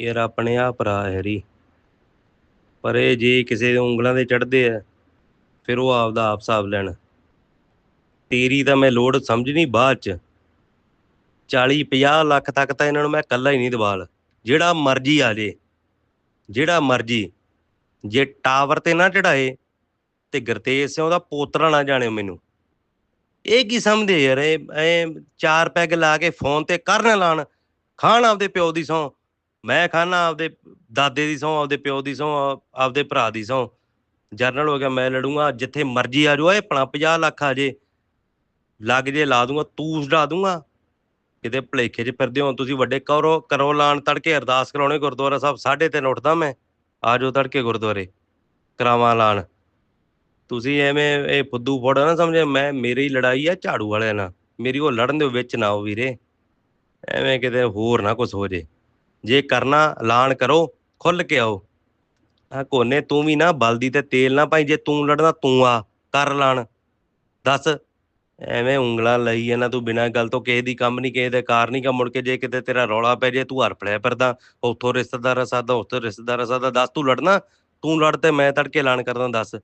ਯਾਰ ਆਪਣੇ ਆ ਭਰਾ ਹੈਰੀ ਪਰ ਇਹ ਜੇ ਕਿਸੇ ਦੇ ਉਂਗਲਾਂ ਦੇ ਚੜਦੇ ਆ, ਫਿਰ ਉਹ ਆਪਦਾ ਆਪ ਸਾਬ ਲੈਣ। ਤੇਰੀ ਤਾਂ ਮੈਂ ਲੋੜ ਸਮਝਣੀ ਬਾਅਦ ਚ। 40 50 ਲੱਖ ਤੱਕ ਤਾਂ ਇਹਨਾਂ ਨੂੰ ਮੈਂ ਕੱਲਾ ਹੀ ਨਹੀਂ ਦਵਾਲ ਜਿਹੜਾ ਮਰਜ਼ੀ ਆ ਜੇ। ਜਿਹੜਾ ਮਰਜ਼ੀ। ਜੇ ਟਾਵਰ ਤੇ ਨਾ ਚੜਾਏ ਤੇ ਗੁਰਤੇਜ ਸਿੰਘ ਉਹਦਾ ਪੋਤਰਾ ਨਾ ਜਾਣਿਓ ਮੈਨੂੰ। ਇਹ ਕੀ ਸਮਝਦੇ ਯਾਰ? ਇਹ ਐ ਚਾਰ ਪੈਗ ਲਾ ਕੇ ਫੋਨ ਤੇ ਕਰਨ ਲਾਣ, ਖਾਣ ਆਪਦੇ ਪਿਓ ਦੀ ਸੌ ਮੈਂ ਖਾਣਾ ਆਪਦੇ ਦਾਦੇ ਦੀ ਸੌ ਆਪਦੇ ਪਿਓ ਦੀ ਸੌ ਆਪਦੇ ਭਰਾ ਦੀ ਸੌ ਜਰਨਲ ਹੋ ਗਿਆ, ਮੈਂ ਲੜੂੰਗਾ, ਜਿੱਥੇ ਮਰਜ਼ੀ ਆ ਜਾਓ ਇਹ ਭਲਾ 50 ਲੱਖ ਆ ਜੇ। ਲੱਗ ਜੇ ਲਾ ਦੂੰਗਾ, ਤੂੰ ਛਡਾ ਦੂੰਗਾ। ਕਿਤੇ ਭਲੇਖੇ 'ਚ ਫਿਰਦੇ ਹੋ, ਤੁਸੀਂ ਵੱਡੇ ਕਰੋ ਕਰੋ ਲਾਣ ਤੜਕੇ, ਅਰਦਾਸ ਕਰਾਉਣੇ, ਗੁਰਦੁਆਰਾ ਸਾਹਿਬ 3:30 ਉੱਠਦਾ ਮੈਂ। ਆ ਜਾਓ ਤੜਕੇ ਗੁਰਦੁਆਰੇ, ਕਰਾਵਾਂ ਲਾਣ ਤੁਸੀਂ ਐਵੇਂ ਇਹ ਫੁੱਦੂ ਫੋੜਾ ਨਾ ਸਮਝੇ, ਮੈਂ, ਮੇਰੀ ਲੜਾਈ ਆ ਝਾੜੂ ਵਾਲਿਆਂ ਨਾਲ। ਮੇਰੀ ਉਹ ਲੜਨ ਦੇ ਵਿੱਚ ਨਾ ਆਓ ਵੀਰੇ। ਐਵੇਂ ਕਿਤੇ ਹੋਰ ਨਾ ਕੁਝ ਹੋ ਜੇ। ਜੇ ਕਰਨਾ ਐਲਾਨ ਕਰੋ ਖੁੱਲ ਕੇ ਆਓ। ਆ ਕੋਨੇ, ਤੂੰ ਵੀ ਨਾ ਬਲਦੀ ਤੇ ਤੇਲ ਨਾ ਭਾਈ ਜੇ ਤੂੰ ਲੜਨਾ, ਤੂੰ ਆ, ਕਰ ਐਲਾਨ। ਦੱਸ, ਐਵੇਂ ਉਂਗਲਾਂ ਲਈ ਇਹਨਾਂ ਤੂੰ ਬਿਨਾਂ ਗੱਲ ਤੋਂ ਕਿਸੇ ਦੀ ਕੰਮ ਨਹੀਂ, ਕਿਸੇ ਦੇ ਕਾਰ ਨਹੀਂ ਕੰਮ ਮੁੜ ਕੇ ਜੇ ਕਿਤੇ ਤੇਰਾ ਰੌਲਾ ਪੈ ਜੇ, ਤੂੰ ਹਰ ਪੜਿਆ ਫਿਰਦਾ, ਉੱਥੋਂ ਰਿਸ਼ਤੇਦਾਰ ਸਾਦਾ, ਉੱਥੋਂ ਰਿਸ਼ਤੇਦਾਰ ਸਾਦਾ। ਦੱਸ, ਤੂੰ ਲੜਨਾ, ਤੂੰ ਲੜ ਤੇ ਮੈਂ ਤੜਕੇ ਐਲਾਨ ਕਰਦਾ, ਦੱਸ।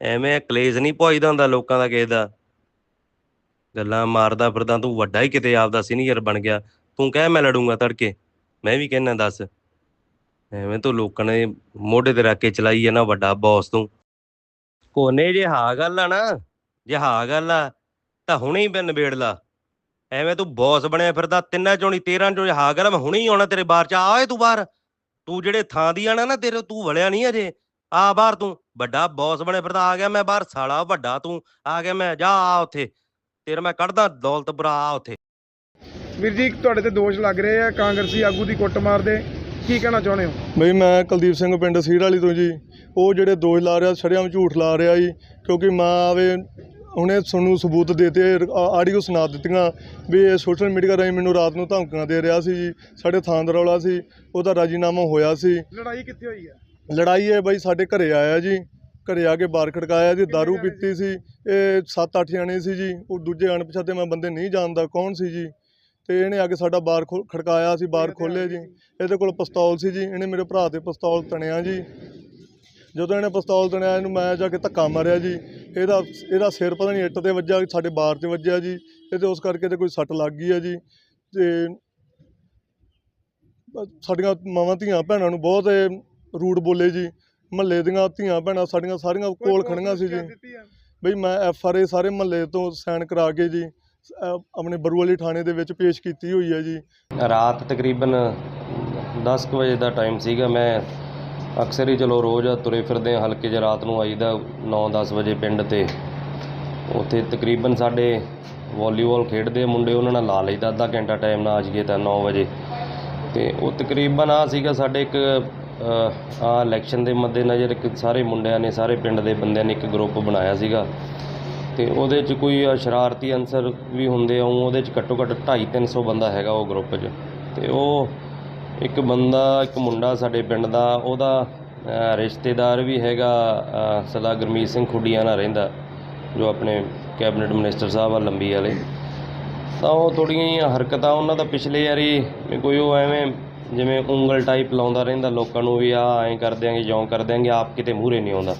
ਐਵੇਂ ਕਲੇਸ਼ ਨਹੀਂ ਪਵਾਈਦਾ ਹੁੰਦਾ ਲੋਕਾਂ ਦਾ ਕਿਸੇ ਦਾ। ਗੱਲਾਂ ਮਾਰਦਾ ਫਿਰਦਾ, ਤੂੰ ਵੱਡਾ ਹੀ ਕਿਤੇ ਆਪਦਾ ਸੀਨੀਅਰ ਬਣ ਗਿਆ। ਤੂੰ ਕਹਿ, ਮੈਂ ਲੜੂੰਗਾ ਤੜਕੇ। ਮੈਂ ਵੀ ਕਹਿਣਾ ਦੱਸ। ਐਵੇਂ ਤੂੰ ਲੋਕਾਂ ਨੇ ਮੋਢੇ ਤੇ ਰੱਖ ਕੇ ਚਲਾਈ ਹੈ ਨਾ ਵੱਡਾ ਬੌਸ ਤੂੰ। ਕੋਨੇ ਜੇ ਹਾਂ ਗੱਲ ਆ ਨਾ ਜੇ ਹਾ ਗੱਲ ਆ ਤਾਂ ਹੁਣੇ ਹੀ ਮੈਂ ਨਿਬੇੜ ਲਾ। ਐਵੇਂ ਤੂੰ ਬੌਸ ਬਣਿਆ ਫਿਰਦਾ ਤਿੰਨਾਂ ਚੋਂ ਨਹੀਂ 13 ਚੋਂ ਜੇ ਹਾਂ ਗੱਲ ਆ, ਮੈਂ ਹੁਣੇ ਹੀ ਆਉਣਾ ਤੇਰੇ ਬਾਹਰ ਚ। ਆਏ ਤੂੰ ਬਾਹਰ। ਤੂੰ ਜਿਹੜੇ ਥਾਂ ਦੀ ਆਣਾ ਨਾ ਤੇਰੇ ਤੂੰ ਵਲਿਆ ਨਹੀਂ ਅਜੇ। ਆ ਬਾਹਰ ਤੂੰ। ਵੱਡਾ ਬੌਸ ਬਣਿਆ ਫਿਰਦਾ ਆ ਗਿਆ ਮੈਂ ਬਾਹਰ ਸਾਲਾ ਵੱਡਾ ਤੂੰ। ਆ ਗਿਆ ਮੈਂ ਜਾ ਆ ਉੱਥੇ। ਤੇਰਾ ਮੈਂ ਕੱਢਦਾ ਦੌਲਤ ਬਰਾ ਆ ਉੱਥੇ। ਵੀਰ ਜੀ ਤੁਹਾਡੇ ਤੇ ਦੋਸ਼ ਲੱਗ ਰਹੇ ਆ ਕਾਂਗਰਸੀ ਆਗੂ ਦੀ ਕੁੱਟ ਮਾਰਦੇ ਕੀ ਕਹਿਣਾ ਚਾਹੁੰਦੇ ਹੋ? ਬਈ ਮੈਂ ਕੁਲਦੀਪ ਸਿੰਘ ਪਿੰਡ ਸੀੜ ਵਾਲੀ ਤੋਂ ਜੀ। ਉਹ ਜਿਹੜੇ ਦੋਸ਼ ਲਾ ਰਿਹਾ ਸ਼ਰੇਆਮ ਝੂਠ ਲਾ ਰਿਹਾ ਜੀ ਕਿਉਂਕਿ ਮਾਂ ਆਵੇ ਉਹਨੇ ਸਾਨੂੰ ਸਬੂਤ ਦੇਤੇ ਆਡੀਓ ਸੁਣਾ ਦਿੱਤੀਆਂ ਵੀ ਇਹ ਸੋਸ਼ਲ ਮੀਡੀਆ ਰਾਹੀਂ ਮੈਨੂੰ ਰਾਤ ਨੂੰ ਧਮਕੀਆਂ ਦੇ ਰਿਹਾ ਸੀ ਜੀ। ਸਾਡੇ ਥਾਂ ਦਾ ਰੌਲਾ ਸੀ ਉਹਦਾ ਰਾਜੀਨਾਮਾ ਹੋਇਆ ਸੀ। ਲੜਾਈ ਕਿੱਥੇ ਹੋਈ ਹੈ ਲੜਾਈ ਇਹ ਬਈ ਸਾਡੇ ਘਰੇ ਆਇਆ ਜੀ। ਘਰੇ ਆ ਕੇ ਬਾਹਰ ਖੜਕਾਇਆ ਜੀ दारू ਪੀਤੀ ਸੀ। ਇਹ 7-8 ਜਣੇ ਸੀ ਜੀ। ਉਹ ਦੂਜੇ ਅਣਪਛਾਤੇ ਮੈਂ ਬੰਦੇ ਨਹੀਂ ਜਾਣਦਾ ਕੌਣ ਸੀ ਜੀ। ਤੇ ਇਹਨੇ ਆ ਕੇ ਸਾਡਾ ਬਾਹਰ ਖੋ- ਖੜਕਾਇਆ ਸੀ ਬਾਹਰ ਖੋਲ੍ਹੇ ਜੀ। ਇਹਦੇ ਕੋਲ ਪਿਸਤੌਲ ਸੀ ਜੀ ਇਹਨੇ ਮੇਰੇ ਭਰਾ ਤੇ ਪਿਸਤੌਲ ਤਣਿਆ ਜੀ। ਜਦੋਂ ਇਹਨੇ ਪਿਸਤੌਲ ਤਣਿਆ ਇਹਨੂੰ ਮੈਂ ਜਾ ਕੇ ਧੱਕਾ ਮਾਰਿਆ ਜੀ। ਇਹਦਾ ਇਹਦਾ ਸਿਰ ਪਤਾ ਨਹੀਂ ਇੱਟ ਤੇ ਵੱਜਿਆ ਸਾਡੇ ਬਾਰ ਤੇ ਵੱਜਿਆ ਜੀ। ਇਹਦੇ ਉਸ ਕਰਕੇ ਤੇ ਕੋਈ ਸੱਟ ਲੱਗ ਗਈ ਆ ਜੀ। ਤੇ ਸਾਡੀਆਂ ਮਾਵਾਂ ਧੀਆਂ ਭੈਣਾਂ ਨੂੰ ਬਹੁਤ ਇਹ ਰੂਡ ਬੋਲੇ ਜੀ। ਮਹੱਲੇ ਦੀਆਂ ਧੀਆਂ ਭੈਣਾਂ ਸਾਡੀਆਂ ਸਾਰੀਆਂ ਕੋਲ ਖੜੀਆਂ ਸੀ ਜੀ। ਬਈ ਮੈਂ ਐਫ ਆਰ ਏ ਸਾਰੇ ਮਹੱਲੇ ਤੋਂ ਸਾਈਨ ਕਰਾ ਕੇ ਜੀ। ਆਪਣੇ ਬਰੂਵਾਲੀ ਥਾਣੇ ਦੇ ਵਿੱਚ ਪੇਸ਼ ਕੀਤੀ ਹੋਈ ਹੈ ਜੀ। ਰਾਤ ਤਕਰੀਬਨ 10 ਕੁ ਵਜੇ ਦਾ ਟਾਈਮ ਸੀਗਾ, ਮੈਂ ਅਕਸਰ ਹੀ ਚਲੋ ਰੋਜ਼ ਤੁਰੇ ਫਿਰਦੇ ਹਾਂ, ਹਲਕੇ 'ਚ ਰਾਤ ਨੂੰ ਆਈਦਾ 9-10 ਵਜੇ ਪਿੰਡ ਤੇ। ਉੱਥੇ ਤਕਰੀਬਨ ਸਾਡੇ ਵਾਲੀਬਾਲ ਖੇਡਦੇ ਆ ਮੁੰਡੇ, ਉਹਨਾਂ ਨਾਲ ਲਾ ਲਈਦਾ, ਅੱਧਾ ਘੰਟਾ ਟਾਈਮ ਨਾਲ ਆ ਜਾਈਏ ਤਾਂ 9 ਵਜੇ। ਤੇ ਉਹ ਤਕਰੀਬਨ ਆ ਸੀਗਾ, ਸਾਡੇ ਇੱਕ ਆ ਇਲੈਕਸ਼ਨ ਦੇ ਮੱਦੇਨਜ਼ਰ ਇੱਕ ਸਾਰੇ ਮੁੰਡਿਆਂ ਨੇ, ਸਾਰੇ ਪਿੰਡ ਦੇ ਬੰਦਿਆਂ ਨੇ ਇੱਕ ਗਰੁੱਪ ਬਣਾਇਆ ਸੀਗਾ। ਤੇ ਉਹਦੇ 'ਚ ਕੋਈ ਸ਼ਰਾਰਤੀ ਅਨਸਰ ਵੀ ਹੁੰਦੇ ਆ ਊਂ ਉਹਦੇ 'ਚ ਘੱਟੋ ਘੱਟ 2.5 300 ਬੰਦਾ ਹੈਗਾ ਉਹ ਗਰੁੱਪ 'ਚ। ਤੇ ਉਹ ਇੱਕ ਬੰਦਾ ਇੱਕ ਮੁੰਡਾ ਸਾਡੇ ਪਿੰਡ ਦਾ ਉਹਦਾ ਰਿਸ਼ਤੇਦਾਰ ਵੀ ਹੈਗਾ ਅ, ਸਰਦਾਰ ਗੁਰਮੀਤ ਸਿੰਘ ਖੁੱਡੀਆਂ ਨਾਲ ਰਹਿੰਦਾ ਜੋ ਆਪਣੇ ਕੈਬਨਿਟ ਮਿਨਿਸਟਰ ਸਾਹਿਬ ਆ ਲੰਬੀ ਵਾਲੇ। ਤਾਂ ਉਹ ਥੋੜ੍ਹੀਆਂ ਹਰਕਤਾਂ ਉਹਨਾਂ ਦਾ ਪਿਛਲੇ ਵਾਰੀ ਵੀ ਕੋਈ ਉਹ ਐਵੇਂ ਜਿਵੇਂ ਉਂਗਲ ਟਾਈਪ ਲਾਉਂਦਾ ਰਹਿੰਦਾ ਲੋਕਾਂ ਨੂੰ ਵੀ ਆ ਐਂ ਕਰ ਦਿਆਂਗੇ ਜਿਉਂ ਕਰ ਦਿਆਂਗੇ ਆਪ ਕਿਤੇ ਮੂਹਰੇ ਨਹੀਂ ਆਉਂਦਾ।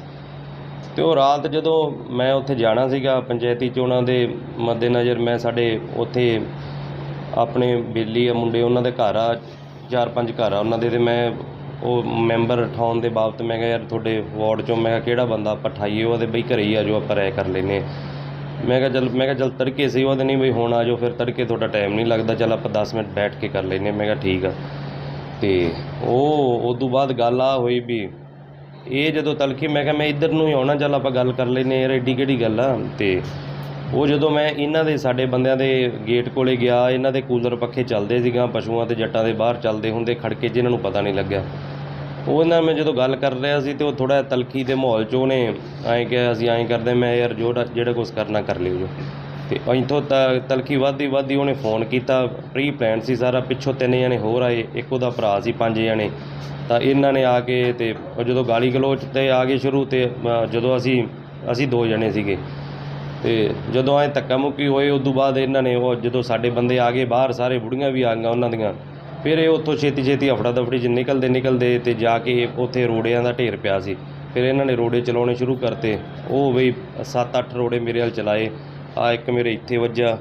ਅਤੇ ਉਹ ਰਾਤ ਜਦੋਂ ਮੈਂ ਉੱਥੇ ਜਾਣਾ ਸੀਗਾ ਪੰਚਾਇਤੀ ਚੋਣਾਂ ਦੇ ਮੱਦੇਨਜ਼ਰ, ਮੈਂ ਸਾਡੇ ਉੱਥੇ ਆਪਣੇ ਬੇਲੀ ਆ ਮੁੰਡੇ, ਉਹਨਾਂ ਦੇ ਘਰ ਆ, ਚਾਰ ਪੰਜ ਘਰ ਆ ਉਹਨਾਂ ਦੇ ਤੇ ਮੈਂ ਉਹ ਮੈਂਬਰ ਉਠਾਉਣ ਦੇ ਬਾਬਤ ਮੈਂ ਕਿਹਾ, ਯਾਰ ਤੁਹਾਡੇ ਵਾਰਡ ਚੋਂ, ਮੈਂ ਕਿਹਾ, ਕਿਹੜਾ ਬੰਦਾ ਆਪਾਂ ਉਠਾਈਏ ਉਹਦੇ ਬਈ ਘਰੇ ਹੀ ਆ ਜੋ ਆਪਾਂ ਰਾਇ ਕਰ ਲੈਨੇ ਮੈਂ ਕਿਹਾ, ਚੱਲ, ਮੈਂ ਕਿਹਾ, ਚੱਲ ਤੜਕੇ ਸੀ ਉਹਦੇ ਨਹੀਂ ਬਈ ਹੁਣ ਆ ਜਾਓ, ਫਿਰ ਤੜਕੇ ਤੁਹਾਡਾ ਟਾਈਮ ਨਹੀਂ ਲੱਗਦਾ, ਚੱਲ ਆਪਾਂ 10 ਮਿੰਟ ਬੈਠ ਕੇ ਕਰ ਲੈਨੇ ਮੈਂ ਕਿਹਾ, ਠੀਕ ਆ। ਤੇ ਉਹ ਉਸ ਤੋਂ ਬਾਅਦ ਗੱਲ ਆ ਹੋਈ ਵੀ ਇਹ ਜਦੋਂ ਤਲਖੀ, ਮੈਂ ਕਿਹਾ ਮੈਂ ਇੱਧਰ ਨੂੰ ਹੀ ਆਉਣਾ, ਚੱਲ ਆਪਾਂ ਗੱਲ ਕਰ ਲੈਨੇ ਯਾਰ ਐਡੀ ਕਿਹੜੀ ਗੱਲ ਆ? ਤੇ ਉਹ ਜਦੋਂ ਮੈਂ ਇਹਨਾਂ ਦੇ, ਸਾਡੇ ਬੰਦਿਆਂ ਦੇ ਗੇਟ ਕੋਲੇ ਗਿਆ, ਇਹਨਾਂ ਦੇ ਕੂਲਰ ਪੱਖੇ ਚੱਲਦੇ ਸੀਗਾ, ਪਸ਼ੂਆਂ ਤੇ ਜੱਟਾਂ ਦੇ ਬਾਹਰ ਚੱਲਦੇ ਹੁੰਦੇ ਖੜਕੇ ਜਿਹਨਾਂ ਨੂੰ ਪਤਾ ਨਹੀਂ ਲੱਗਿਆ। ਉਹ ਨਾਲ ਮੈਂ ਜਦੋਂ ਗੱਲ ਕਰ ਰਿਹਾ ਸੀ, ਤੇ ਉਹ ਥੋੜਾ ਤਲਖੀ ਦੇ ਮਾਹੌਲ 'ਚ ਉਹਨੇ ਐਂ ਕਿਹਾ, ਅਸੀਂ ਐਂ ਕਰਦੇ ਮੈਂ ਯਾਰ ਜੋ ਜਿਹੜਾ ਕੁਝ ਕਰਨਾ ਕਰ ਲਿਓ ਜੋ। ਤੇ ਇੱਥੋਂ ਤ ਤਲਖੀ ਵੱਧਦੀ ਵੱਧਦੀ ਉਹਨੇ ਫੋਨ ਕੀਤਾ। ਪ੍ਰੀ ਪਲਾਨ ਸੀ ਸਾਰਾ, ਪਿੱਛੋਂ ਤਿੰਨ ਜਣੇ ਹੋਰ ਆਏ, ਇੱਕ ਉਹਦਾ ਭਰਾ ਸੀ, ਪੰਜ ਜਣੇ। ਤਾਂ ਇਹਨਾਂ ਨੇ ਆ ਕੇ ਤੇ ਜਦੋਂ ਗਾਲੀ ਗਲੋਚ ਤੇ ਆ ਗਏ ਸ਼ੁਰੂ ਤੇ ਜਦੋਂ ਅਸੀਂ ਅਸੀਂ ਦੋ ਜਣੇ ਸੀਗੇ। ਤੇ ਜਦੋਂ ਐ ਧੱਕਾ ਮੁੱਕੀ ਹੋਏ ਉਸ ਤੋਂ ਬਾਅਦ ਇਹਨਾਂ ਨੇ ਉਹ ਜਦੋਂ ਸਾਡੇ ਬੰਦੇ ਆ ਗਏ, ਬਾਹਰ ਸਾਰੇ ਬੁੜੀਆਂ ਵੀ ਆ ਗਈਆਂ ਉਹਨਾਂ ਦੀਆਂ। ਫਿਰ ਇਹ ਉੱਥੋਂ ਛੇਤੀ ਛੇਤੀ ਹਫੜਾ ਦਫੜੀ 'ਚ ਨਿਕਲਦੇ ਨਿਕਲਦੇ ਤੇ ਜਾ ਕੇ ਉੱਥੇ ਰੋੜਿਆਂ ਦਾ ਢੇਰ ਪਿਆ ਸੀ। ਫਿਰ ਇਹਨਾਂ ਨੇ ਰੋੜੇ ਚਲਾਉਣੇ ਸ਼ੁਰੂ ਕਰਤੇ। ਉਹ ਬਈ 7-8 ਰੋੜੇ ਮੇਰੇ ਵੱਲ ਚਲਾਏ। ਆ ਇੱਕ ਮੇਰੇ ਇੱਥੇ ਵੱਜਾ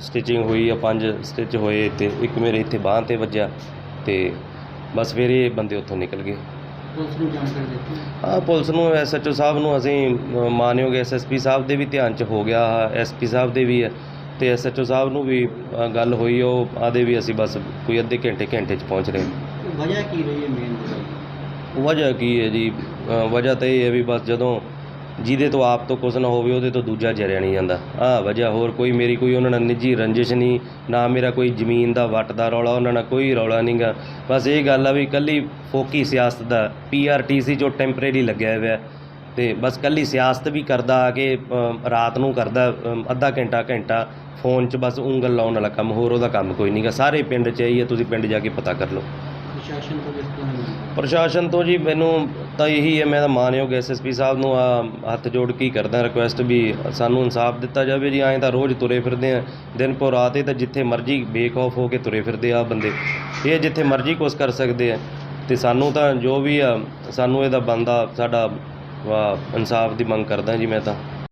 ਸਟਿਚਿੰਗ ਹੋਈ ਆ ਪੰਜ ਸਟਿਚ ਹੋਏ ਤੇ ਇੱਕ ਮੇਰੇ ਇੱਥੇ ਬਾਂਹ ਤੇ ਵੱਜਾ ਤੇ ਬਸ ਫਿਰ ਇਹ ਬੰਦੇ ਉੱਥੋਂ ਨਿਕਲ ਗਏ। ਪੁਲਿਸ ਨੂੰ ਜਾਣਕਾਰੀ ਦਿੱਤੀ? ਆ ਪੁਲਿਸ ਨੂੰ ਐਸਐਚਓ ਸਾਹਿਬ ਨੂੰ ਅਸੀਂ ਮਾਨਯੋਗ ਐਸਐਸਪੀ ਸਾਹਿਬ ਦੇ ਵੀ ਧਿਆਨ 'ਚ ਹੋ ਗਿਆ ਐਸਪੀ ਸਾਹਿਬ ਦੇ ਵੀ ਹੈ ਤੇ ਐਸਐਚਓ ਸਾਹਿਬ ਨੂੰ ਵੀ ਗੱਲ ਹੋਈ ਉਹ ਆਦੇ ਵੀ ਅਸੀਂ ਬਸ ਕੋਈ ਅੱਧੇ ਘੰਟੇ ਘੰਟੇ 'ਚ ਪਹੁੰਚ ਰਹੇ। ਵਜ੍ਹਾ ਕੀ ਰਹੀ ਹੈ ਮੇਨ ਵਜ੍ਹਾ ਕੀ ਹੈ ਜੀ? ਵਜ੍ਹਾ ਤਾਂ ਇਹ ਹੈ ਵੀ ਬਸ ਜਦੋਂ ਜਿਹਦੇ ਤੋਂ ਆਪ ਤੋਂ ਕੁਝ ਨਾ ਹੋਵੇ, ਉਹਦੇ ਤੋਂ ਦੂਜਾ ਜਰਿਆ ਨਹੀਂ ਜਾਂਦਾ। ਆਹ ਵਜ੍ਹਾ ਹੋਰ ਕੋਈ ਮੇਰੀ ਕੋਈ ਉਹਨਾਂ ਨਾਲ ਨਿੱਜੀ ਰੰਜਿਸ਼ ਨਹੀਂ, ਨਾ ਮੇਰਾ ਕੋਈ ਜ਼ਮੀਨ ਦਾ ਵੱਟ ਦਾ ਰੌਲਾ, ਉਹਨਾਂ ਨਾਲ ਕੋਈ ਰੌਲਾ ਨਹੀਂਗਾ। ਬਸ ਇਹ ਗੱਲ ਆ ਵੀ ਕੱਲੀ ਫੋਕੀ ਸਿਆਸਤ ਦਾ ਪੀਆਰਟੀਸੀ 'ਚੋਂ ਟੈਂਪਰੇਰੀ ਲੱਗਿਆ ਹੋਇਆ, ਤੇ ਬਸ ਕੱਲੀ ਸਿਆਸਤ ਵੀ ਕਰਦਾ ਆ ਕੇ ਰਾਤ ਨੂੰ ਕਰਦਾ ਅੱਧਾ ਘੰਟਾ ਘੰਟਾ, ਫੋਨ 'ਚ ਬਸ ਉਂਗਲ ਲਾਉਣ ਵਾਲਾ ਕੰਮ, ਹੋਰ ਉਹਦਾ ਕੰਮ ਕੋਈ ਨਹੀਂਗਾ। ਸਾਰੇ ਪਿੰਡ 'ਚ ਹੀ ਹੈ ਤੁਸੀਂ ਪਿੰਡ ਜਾ ਕੇ ਪਤਾ ਕਰ ਲਓ। ਪ੍ਰਸ਼ਾਸਨ ਤੋਂ ਕਿਸ ਤਰ੍ਹਾਂ ਦੀ ਪ੍ਰਸ਼ਾਸਨ ਤੋਂ ਜੀ ਮੈਨੂੰ ਤਾਂ ਇਹੀ ਹੈ, ਮੈਂ ਤਾਂ ਮਾਨਯੋਗ ਐਸਐਸਪੀ ਸਾਹਿਬ ਨੂੰ ਆ ਹੱਥ ਜੋੜ ਕੇ ਹੀ ਕਰਦਾ ਰਿਕੁਐਸਟ ਵੀ ਸਾਨੂੰ ਇਨਸਾਫ ਦਿੱਤਾ ਜਾਵੇ ਜੀ, ਐਂ ਤਾਂ ਰੋਜ਼ ਤੁਰੇ ਫਿਰਦੇ ਆ, ਦਿਨ ਪੋ ਰਾਤ ਇਹ ਤਾਂ ਜਿੱਥੇ ਮਰਜ਼ੀ ਬੇਖੌਫ ਹੋ ਕੇ ਤੁਰੇ ਫਿਰਦੇ ਆ ਬੰਦੇ, ਇਹ ਜਿੱਥੇ ਮਰਜ਼ੀ ਕੁਛ ਕਰ ਸਕਦੇ ਆ, ਤੇ ਸਾਨੂੰ ਤਾਂ ਜੋ ਵੀ ਆ, ਸਾਨੂੰ ਇਹਦਾ ਬੰਦਾ ਸਾਡਾ ਇਨਸਾਫ ਦੀ ਮੰਗ ਕਰਦਾ ਜੀ ਮੈਂ ਤਾਂ।